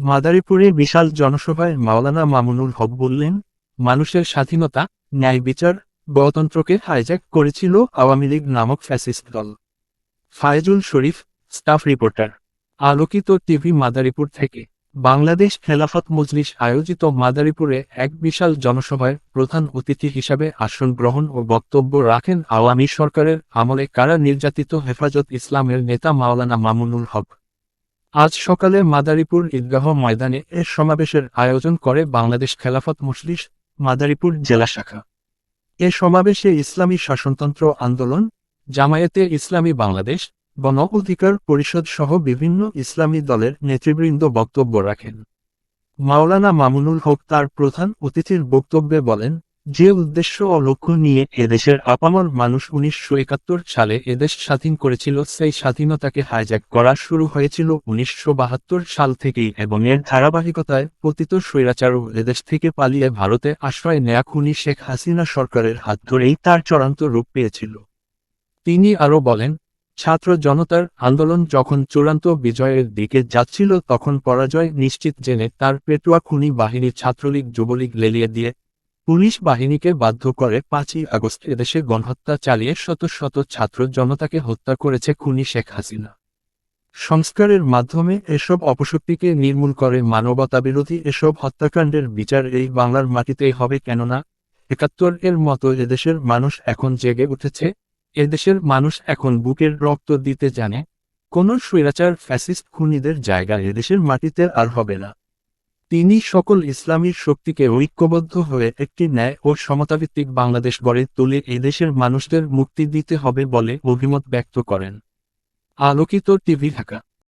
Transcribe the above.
মাদারীপুরে বিশাল জনসভায় মাওলানা মামুনুল হক বললেন, মানুষের স্বাধীনতা, ন্যায় বিচার, গণতন্ত্রকে হাইজ্যাক করেছিল আওয়ামী লীগ নামক ফ্যাসিস্ট দল। Faizul Sharif staff reporter Alokito TV Madaripur থেকে। বাংলাদেশ খেলাফত মজলিস আয়োজিত মাদারীপুরে এক বিশাল জনসভায় প্রধান অতিথি হিসাবে আসন গ্রহণ ও বক্তব্য রাখেন আওয়ামী সরকারের আমলে কারা নির্যাতিত হেফাজত ইসলামের নেতা মাওলানা মামুনুল হক। আজ সকালে মাদারীপুর ঈদগাহ ময়দানে এ সমাবেশের আয়োজন করে বাংলাদেশ খেলাফত মজলিস, মাদারীপুর জেলা শাখা। এ সমাবেশে ইসলামী শাসনতন্ত্র আন্দোলন, জামায়াতে ইসলামী বাংলাদেশ, গণ অধিকার পরিষদ সহ বিভিন্ন ইসলামী দলের নেতৃবৃন্দ বক্তব্য রাখেন। মাওলানা মামুনুল হক তার প্রধান অতিথির বক্তব্যে বলেন যে উদ্দেশ্য ও লক্ষ্য নিয়ে এদেশের আপামর মানুষ উনিশশো একাত্তর সালে এদেশ স্বাধীন করেছিল, সেই স্বাধীনতাকে হাইজ্যাক করা শুরু হয়েছিল উনিশশো বাহাত্তর সাল থেকেই এবং এর ধারাবাহিকতায় পতিত স্বৈরাচারও এদেশ থেকে পালিয়ে ভারতে আশ্রয় নেয়া খুনি শেখ হাসিনা সরকারের হাত ধরেই তার চূড়ান্ত রূপ পেয়েছিল। তিনি আরও বলেন, ছাত্র জনতার আন্দোলন যখন চূড়ান্ত বিজয়ের দিকে যাচ্ছিল তখন পরাজয় নিশ্চিত জেনে তার পেটুয়া খুনি বাহিনী ছাত্রলীগ যুবলীগ লেলিয়ে দিয়ে পুলিশ বাহিনীকে বাধ্য করে পাঁচই আগস্ট এদেশে গণহত্যা চালিয়ে শত শত ছাত্র জনতাকে হত্যা করেছে খুনি শেখ হাসিনা। সংস্কারের মাধ্যমে এসব অপশক্তিকে নির্মূল করে মানবতাবিরোধী এসব হত্যাকাণ্ডের বিচার এই বাংলার মাটিতেই হবে কেননা, একাত্তর এর মতো এদেশের মানুষ এখন জেগে উঠেছে, এদেশের মানুষ এখন বুকের রক্ত দিতে জানে, কোন স্বৈরাচার ফ্যাসিস্ট খুনিদের জায়গা এদেশের মাটিতে আর হবে না। তিনি সকল ইসলামী শক্তিকে ঐক্যবদ্ধ হয়ে একটি ন্যায় ও সমতাভিত্তিক বাংলাদেশ গড়ে তুলে এদেশের মানুষদের মুক্তি দিতে হবে বলে অভিমত ব্যক্ত করেন। আলোকিত টিভি ঢাকা